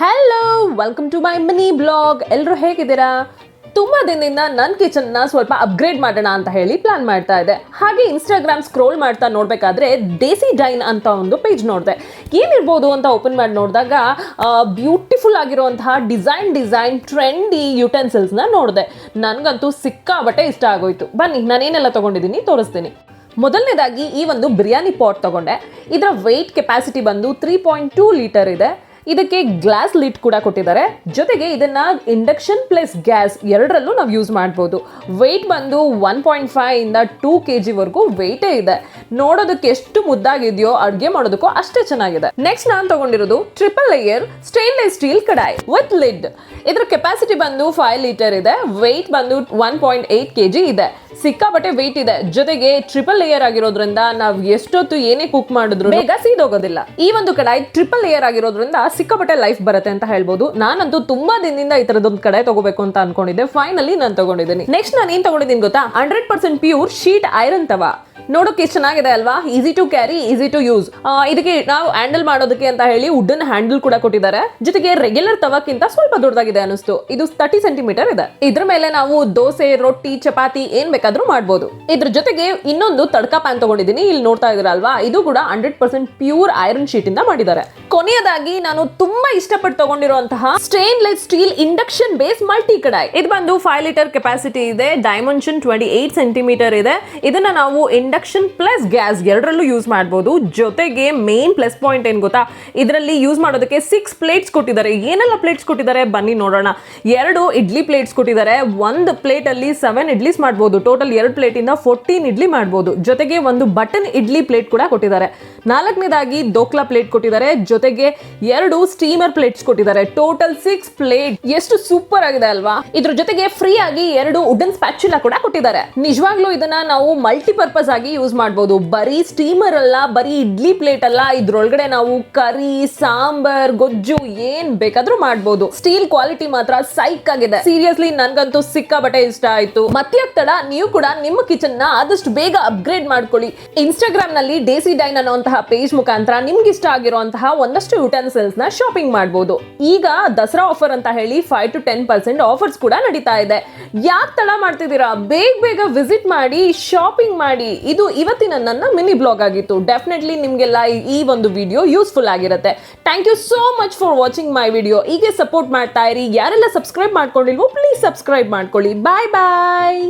Hello welcome to my mini blog ಎಲ್ಲರೂ ಹೇಗಿದ್ದೀರಾ? ತುಂಬ ದಿನದಿಂದ ನನ್ನ ಕಿಚನ್ನ ಸ್ವಲ್ಪ ಅಪ್ಗ್ರೇಡ್ ಮಾಡೋಣ ಅಂತ ಹೇಳಿ ಪ್ಲಾನ್ ಮಾಡ್ತಾ ಇದ್ದೆ ಹಾಗೆ ಇನ್ಸ್ಟಾಗ್ರಾಮ್ ಸ್ಕ್ರೋಲ್ ಮಾಡ್ತಾ ನೋಡಬೇಕಾದ್ರೆ ದೇಸಿ ಡೈನ್ ಅಂತ ಒಂದು ಪೇಜ್ ನೋಡಿದೆ. ಏನಿರ್ಬೋದು ಅಂತ ಓಪನ್ ಮಾಡಿ ನೋಡಿದಾಗ ಬ್ಯೂಟಿಫುಲ್ ಆಗಿರುವಂತಹ ಡಿಸೈನ್ ಡಿಸೈನ್ ಟ್ರೆಂಡಿ ಯುಟೆನ್ಸಿಲ್ಸ್ನ ನೋಡಿದೆ. ನನಗಂತೂ ಸಿಕ್ಕಾಬಟ್ಟೆ ಇಷ್ಟ ಆಗೋಯ್ತು. ಬನ್ನಿ, ನಾನೇನೆಲ್ಲ ತೊಗೊಂಡಿದ್ದೀನಿ ತೋರಿಸ್ತೀನಿ. ಮೊದಲನೇದಾಗಿ ಈ ಒಂದು ಬಿರಿಯಾನಿ ಪಾಟ್ ತಗೊಂಡೆ. ಇದರ ವೆಯ್ಟ್ ಕೆಪಾಸಿಟಿ ಬಂದು ತ್ರೀ ಪಾಯಿಂಟ್ ಟೂ ಲೀಟರ್ ಇದೆ. ಇದಕ್ಕೆ ಗ್ಲಾಸ್ ಲಿಟ್ ಕೂಡ ಕೊಟ್ಟಿದ್ದಾರೆ. ಜೊತೆಗೆ ಇದನ್ನ ಇಂಡಕ್ಷನ್ ಪ್ಲಸ್ ಗ್ಯಾಸ್ ಎರಡರಲ್ಲೂ ನಾವು ಯೂಸ್ ಮಾಡ್ಬೋದು. ವೆಯ್ಟ್ ಬಂದು ಒನ್ ಪಾಯಿಂಟ್ ಫೈವ್ ಇಂದ ಟೂ ಕೆ ಜಿವರೆಗೂ ವೆಯ್ಟೇ ಇದೆ. ನೋಡೋದಕ್ಕೆ ಎಷ್ಟು ಮುದ್ದಾಗಿದೆಯೋ ಅಡುಗೆ ಮಾಡೋದಕ್ಕೂ ಅಷ್ಟೇ ಚೆನ್ನಾಗಿದೆ. ನೆಕ್ಸ್ಟ್ ನಾನು ತಗೊಂಡಿರೋದು triple layer stainless steel kadai with lid ಇದರ ಕೆಪಾಸಿಟಿ ಬಂದು ಫೈವ್ ಲೀಟರ್ ಇದೆ. ವೆಯ್ಟ್ ಬಂದು one point eight K G ಇದೆ. ಸಿಕ್ಕಾಪಟ್ಟೆ ವೆಯ್ಟ್ ಇದೆ. ಜೊತೆಗೆ ಟ್ರಿಪಲ್ ಲೇಯರ್ ಆಗಿರೋದ್ರಿಂದ ನಾವು ಎಷ್ಟೊತ್ತು ಏನೇ ಕುಕ್ ಮಾಡಿದ್ರು ಬೇಗ ಸೀದೋಗೋದಿಲ್ಲ ಈ ಒಂದು ಕಡಾಯಿ ಟ್ರಿಪಲ್ ಲೇಯರ್ ಆಗಿರೋದ್ರಿಂದ ಸಿಕ್ಕಾಪಟ್ಟೆ ಲೈಫ್ ಬರುತ್ತೆ ಅಂತ ಹೇಳ್ಬೋದು. ನಾನಂತೂ ತುಂಬಾ ದಿನದಿಂದ ಈ ತರದೊಂದು ಕಡಾಯಿ ತಗೋಬೇಕು ಅಂತ ಅನ್ಕೊಂಡಿದ್ದೆ. ಫೈನಲಿ ನಾನು ತಗೊಂಡಿದ್ದೀನಿ. ನೆಕ್ಸ್ಟ್ ನಾನು ಏನ್ ತಗೊಂಡಿದ್ದೀನಿ ಗೊತ್ತಾ? Hundred percent pure sheet iron tawa. ನೋಡೋಕೆ ಚೆನ್ನಾಗಿದೆ ಅಲ್ವಾ? Easy to carry easy to use ಇದಕ್ಕೆ ನಾವು ಹ್ಯಾಂಡಲ್ ಮಾಡೋದಕ್ಕೆ ಅಂತ ಹೇಳಿ ವುಡನ್ ಹ್ಯಾಂಡಲ್ ಕೂಡ ಕೊಟ್ಟಿದ್ದಾರೆ. ಜೊತೆಗೆ ರೆಗ್ಯುಲರ್ ತವಕ್ಕಿಂತ ಸ್ವಲ್ಪ ದೊಡ್ಡದಾಗಿದೆ ಅನಿಸ್ತು ಇದು ತರ್ಟಿ ಸೆಂಟಿಮೀಟರ್ ಇದೆ. ಇದ್ರ ಮೇಲೆ ನಾವು ದೋಸೆ, ರೊಟ್ಟಿ, ಚಪಾತಿ, ಏನ್ ಬೇಕಾದ್ರೂ ಮಾಡ್ಬೋದು. ಇದ್ರ ಜೊತೆಗೆ ಇನ್ನೊಂದು ತಡ್ಕ ಪ್ಯಾನ್ ತಗೊಂಡಿದ್ದೀನಿ, ಇಲ್ಲಿ ನೋಡ್ತಾ ಇದ್ರಲ್ವಾ ಇದು ಕೂಡ hundred percent pure iron sheet ಇಂದ ಮಾಡಿದ್ದಾರೆ. ಕೊನೆಯದಾಗಿ ನಾನು ತುಂಬಾ ಇಷ್ಟಪಟ್ಟು ತಗೊಂಡಿರುವಂತಹ stainless steel induction base multi kadai. ಇದು ಬಂದು ಫೈವ್ ಲೀಟರ್ ಕೆಪಾಸಿಟಿ ಇದೆ ಡೈಮೆನ್ಷನ್ ಟ್ವೆಂಟಿ ಏಟ್ ಸೆಂಟಿಮೀಟರ್ ಇದೆ. ಇದನ್ನ ನಾವು ಇಂಡಕ್ಷನ್ ಪ್ಲಸ್ ಗ್ಯಾಸ್ ಎರಡರಲ್ಲೂ ಯೂಸ್ ಮಾಡಬಹುದು ಜೊತೆಗೆ ಮೇನ್ ಪ್ಲಸ್ ಪಾಯಿಂಟ್ ಏನ್ ಗೊತ್ತಾ? ಇದರಲ್ಲಿ ಯೂಸ್ ಮಾಡೋದಕ್ಕೆ ಸಿಕ್ಸ್ ಪ್ಲೇಟ್ಸ್ ಕೊಟ್ಟಿದ್ದಾರೆ. ಏನೆಲ್ಲ ಪ್ಲೇಟ್ಸ್ ಕೊಟ್ಟಿದ್ದಾರೆ? ಬನ್ನಿ ನೋಡೋಣ. ಎರಡು ಇಡ್ಲಿ ಪ್ಲೇಟ್ಸ್ ಕೊಟ್ಟಿದ್ದಾರೆ. ಒಂದು ಪ್ಲೇಟ್ ಅಲ್ಲಿ ಸೆವೆನ್ ಇಡ್ಲಿಸ್ ಮಾಡಬಹುದು ಟೋಟಲ್ ಎರಡು ಪ್ಲೇಟ್ ಇಂದ ಫೋರ್ಟೀನ್ ಇಡ್ಲಿ ಮಾಡಬಹುದು ಜೊತೆಗೆ ಒಂದು ಬಟನ್ ಇಡ್ಲಿ ಪ್ಲೇಟ್ ಕೂಡ ಕೊಟ್ಟಿದ್ದಾರೆ. ನಾಲ್ಕನೇದಾಗಿ ದೋಕ್ಲಾ ಪ್ಲೇಟ್ ಕೊಟ್ಟಿದ್ದಾರೆ. ಜೊತೆಗೆ ಎರಡು ಸ್ಟೀಮರ್ ಪ್ಲೇಟ್ಸ್ ಕೊಟ್ಟಿದ್ದಾರೆ. ಟೋಟಲ್ ಸಿಕ್ಸ್ ಪ್ಲೇಟ್ ಎಷ್ಟು ಸೂಪರ್ ಆಗಿದೆ ಅಲ್ವಾ? ಇದ್ರ ಜೊತೆಗೆ ಫ್ರೀ ಆಗಿ ಎರಡು ವುಡನ್ ಸ್ಪ್ಯಾಚುಲಾ ಕೂಡ ಕೊಟ್ಟಿದ್ದಾರೆ. ನಿಜವಾಗ್ಲೂ ಇದನ್ನ ನಾವು ಮಲ್ಟಿಪರ್ಪಸ್ ಆಗಿ ಯೂಸ್ ಮಾಡಬಹುದು ಬರೀ ಸ್ಟೀಮರ್ ಅಲ್ಲ, ಬರೀ ಇಡ್ಲಿ ಪ್ಲೇಟ್ ಅಲ್ಲ, ಇದ್ರೊಳಗಡೆ ನಾವು ಕರಿ, ಸಾಂಬಾರ್, ಗೊಜ್ಜು ಏನ್ ಬೇಕಾದ್ರೂ ಮಾಡಬಹುದು ಸ್ಟೀಲ್ ಕ್ವಾಲಿಟಿ ಮಾತ್ರ ಸೈಕ್ ಆಗಿದೆ. ಸೀರಿಯಸ್ಲಿ ನನ್ಗಂತೂ ಸಿಕ್ಕಾಬಟ್ಟೆ ಇಷ್ಟ ಆಯ್ತು. ಮತ್ತೆ ತಡ ನೀವು ಕೂಡ ನಿಮ್ಮ ಕಿಚನ್ನ ಆದಷ್ಟು ಬೇಗ ಅಪ್ಗ್ರೇಡ್ ಮಾಡ್ಕೊಳ್ಳಿ. ಇನ್ಸ್ಟಾಗ್ರಾಮ್ನಲ್ಲಿ ಡೇಸಿ ಡೈನ್ ಅನ್ನುವಂತಹ ಪೇಜ್ ಮುಖಾಂತರ ನಿಮ್ಗೆ ಇಷ್ಟ ಆಗಿರುವಂತಹ ಒಂದಷ್ಟು ಯುಟೆನ್ಸಿಲ್ಸ್ನ ಶಾಪಿಂಗ್ ಮಾಡಬಹುದು ಈಗ ದಸರಾ ಆಫರ್ ಅಂತ ಹೇಳಿ five to ten percent offers ಕೂಡ ನಡೀತಾ ಇದೆ. ಯಾಕೆ ತಡ ಮಾಡ್ತಿದ್ದೀರಾ? ಬೇಗ ಬೇಗ ವಿಸಿಟ್ ಮಾಡಿ ಶಾಪಿಂಗ್ ಮಾಡಿ. ಇದು ಇವತ್ತಿನ ನನ್ನ ಮಿನಿ ಬ್ಲಾಗ್ ಆಗಿತ್ತು. ಡೆಫಿನೆಟ್ಲಿ ನಿಮಗೆಲ್ಲ ಈ ಒಂದು ವಿಡಿಯೋ ಯೂಸ್ಫುಲ್ ಆಗಿರುತ್ತೆ. Thank you so much for watching my video ಹೀಗೆ ಸಪೋರ್ಟ್ ಮಾಡ್ತಾ ಇರಿ. ಯಾರೆಲ್ಲ ಸಬ್ಸ್ಕ್ರೈಬ್ ಮಾಡ್ಕೊಂಡಿಲ್ವೋ ಪ್ಲೀಸ್ ಸಬ್ಸ್ಕ್ರೈಬ್ ಮಾಡ್ಕೊಳ್ಳಿ. ಬಾಯ್ ಬಾಯ್